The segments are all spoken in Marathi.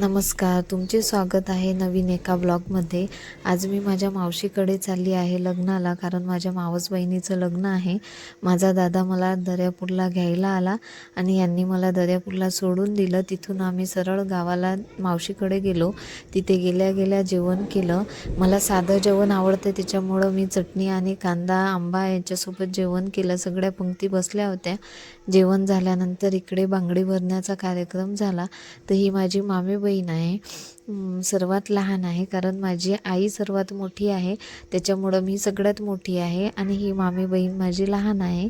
नमस्कार तुमचे स्वागत आहे नवीन एका ब्लॉगमध्ये. आज मी माझ्या मावशीकडे चालली आहे लग्नाला कारण माझ्या मावस बहिणीचं लग्न आहे. माझा दादा मला दर्यापूरला घ्यायला आला आणि यांनी मला दर्यापूरला सोडून दिलं. तिथून आम्ही सरळ गावाला मावशीकडे गेलो. तिथे गेल्या गेल्या जेवण केलं. मला साधं जेवण आवडतं त्याच्यामुळं मी चटणी आणि कांदा आंबा यांच्यासोबत जेवण केलं. सगळ्या पंक्ती बसल्या होत्या. जेवण झाल्यानंतर इकडे बांगडी भरण्याचा कार्यक्रम झाला. तर ही माझी मामी बहीण आहे. सर्वात लहान आहे कारण माझी आई सर्वात मोठी आहे. त्याच्यामुळं मी सगळ्यात मोठी आहे आणि ही मामी बहीण माझी लहान आहे.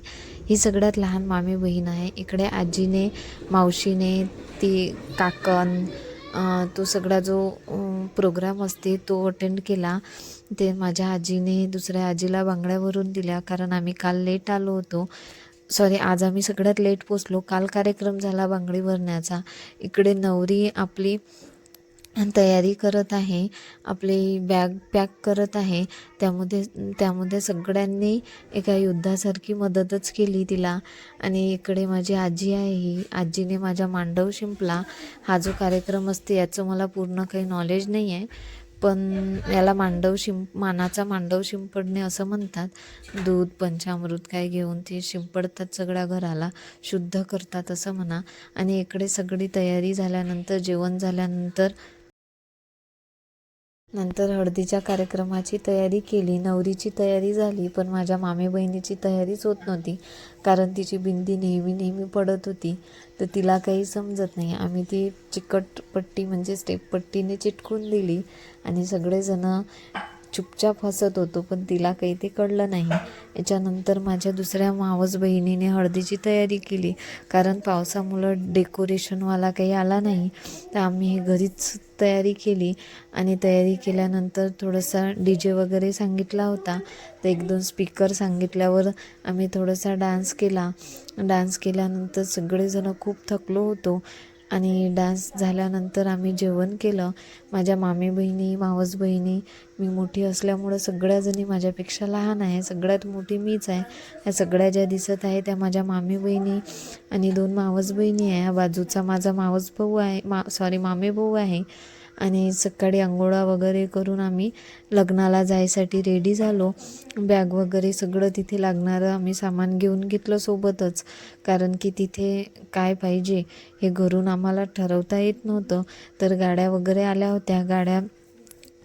ही सगळ्यात लहान मामी बहीण आहे. इकडे आजीने मावशीने ती काकण तो सगळा जो प्रोग्राम असते तो अटेंड केला. ते माझ्या आजीने दुसऱ्या आजीला बांगड्यावरून दिल्या कारण आम्ही काल लेट आलो होतो. सॉरी आज आम्ही सगळ्यात लेट पोचलो. काल कार्यक्रम झाला बांगडी भरण्याचा. इकडे नवरी आपली तयारी करत आहे. आपली बॅग पॅक करत आहे. त्यामध्ये त्यामध्ये सगळ्यांनी एका युद्धासारखी मदतच केली तिला. आणि इकडे माझी आजी आहे ही. आजीने माझा मांडव शिंपला. हा जो कार्यक्रम असते याचं मला पूर्ण काही नॉलेज नाही आहे पण याला मांडव शिंप मानाचा मांडव शिंपडणे असं म्हणतात. दूध पंचामृत काय घेऊन ते शिंपडतात सगळ्या घराला शुद्ध करतात असं म्हणा. आणि इकडे सगळी तयारी झाल्यानंतर जेवण झाल्यानंतर नंतर हळदीच्या कार्यक्रमाची तयारी केली. नवरीची तयारी झाली पण माझ्या मामे बहिणीची तयारीच होत नव्हती कारण तिची बिंदी नेहमी नेहमी पडत होती. तर तिला काही समजत नाही. आम्ही ती चिकट पट्टी म्हणजे स्टेप पट्टीने चिटकून दिली आणि सगळेजणं चुपचाप हसत होतो पण तिला काही ते कळलं नाही. याच्यानंतर माझ्या दुसऱ्या मावस बहिणीने हळदीची तयारी केली कारण पावसामुळं डेकोरेशनवाला काही आला नाही. तर आम्ही हे घरीच तयारी केली आणि तयारी केल्यानंतर थोडंसा डी जे वगैरे सांगितला होता. तर एक दोन स्पीकर सांगितल्यावर आम्ही थोडासा डान्स केला. डान्स केल्यानंतर सगळेजणं खूप थकलो होतो. आणि डान्स झाल्यानंतर आम्ही जेवण केलं. माझ्या मामी बहिणी मावस बहिणी मी मोठी असल्यामुळं सगळ्याजणी माझ्यापेक्षा लहान आहे. सगळ्यात मोठी मीच आहे. ह्या सगळ्या ज्या दिसत आहे त्या माझ्या मामी बहिणी आणि दोन मावस बहिणी आहे. बाजूचा माझा मावस भाऊ आहे. मा सॉरी मामे भाऊ आहे. आणि सकाळी आंघोळा वगैरे करून आम्ही लग्नाला जायसाठी रेडी झालो. बॅग वगैरे सगळं तिथे लागणारं आम्ही सामान घेऊन घेतलं सोबतच. कारण की तिथे काय पाहिजे हे घरून आम्हाला ठरवता येत नव्हतं. तर गाड्या वगैरे आल्या होत्या. गाड्या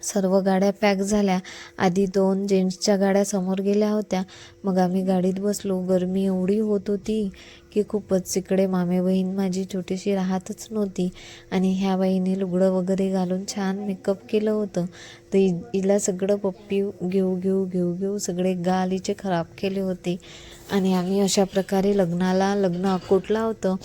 सर्व गाड्या पॅक झाल्या. आधी दोन जेंट्सच्या गाड्या समोर गेल्या होत्या. मग आम्ही गाडीत बसलो. गरमी एवढी होत होती की खूपच. इकडे मामे बहीण माझी छोटीशी राहतच नव्हती आणि ह्या बाईने लुगडं वगैरे घालून छान मेकअप केलं होतं. तर हिला सगळं पप्पी घेऊ घेऊ घेऊ घेऊ सगळे गालीचे खराब केले होते. आणि आम्ही अशा प्रकारे लग्नाला लग्न अकोटला होतं.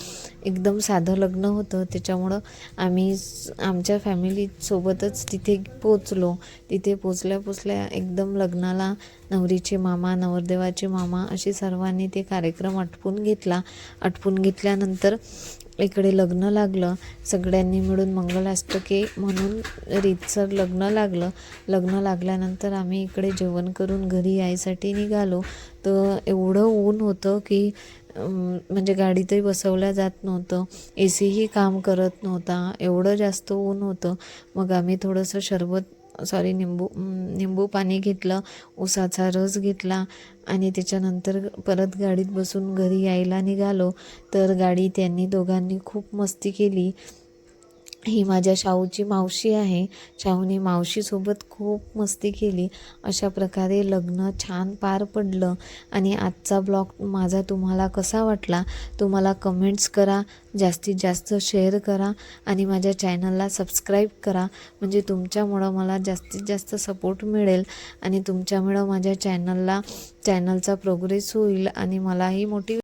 एकदम साधं लग्न होतं. त्याच्यामुळं आम्ही आमच्या फॅमिलीसोबतच तिथे पोचलो. तिथे पोचल्या पोचल्या एकदम लग्नाला नवरीचे मामा नवरदेवाचे मामा असे सर्वांनी ते कार्यक्रम आटपून घेतला. आटपून घेतल्यानंतर इकडे लग्न लागलं सगळ्यांनी मिळून मंगलाष्टके म्हणून रीतसर लग्न लागलं. लग्न लागल्यानंतर आम्ही इकडे जेवण करून घरी यायसाठी निघालो. तर एवढं ऊन होतं की म्हणजे गाडीतही बसवल्या जात नव्हतं. ए सीही काम करत नव्हता. एवढं जास्त ऊन होतं. मग आम्ही थोडंसं शरबत सॉरी निंबू निंबू पाणी घेतलं उसाचा रस घेतला आणि त्याच्यानंतर परत गाडीत बसून घरी यायला निघालो. तर गाडी त्यांनी दोघांनी खूप मस्ती केली. ही माझ्या शाहूची मावशी आहे. शाहूने मावशीसोबत खूप मस्ती केली. अशा प्रकारे लग्न छान पार पडलं. आणि आजचा ब्लॉग माझा तुम्हाला कसा वाटला? तुम्हाला कमेंट्स करा. जास्तीत जास्त शेअर करा. आणि माझ्या चॅनलला सबस्क्राईब करा. म्हणजे तुमच्यामुळं मला जास्तीत जास्त सपोर्ट मिळेल. आणि तुमच्यामुळं माझ्या चॅनलला चॅनलचा प्रोग्रेस होईल. आणि मलाही मोठी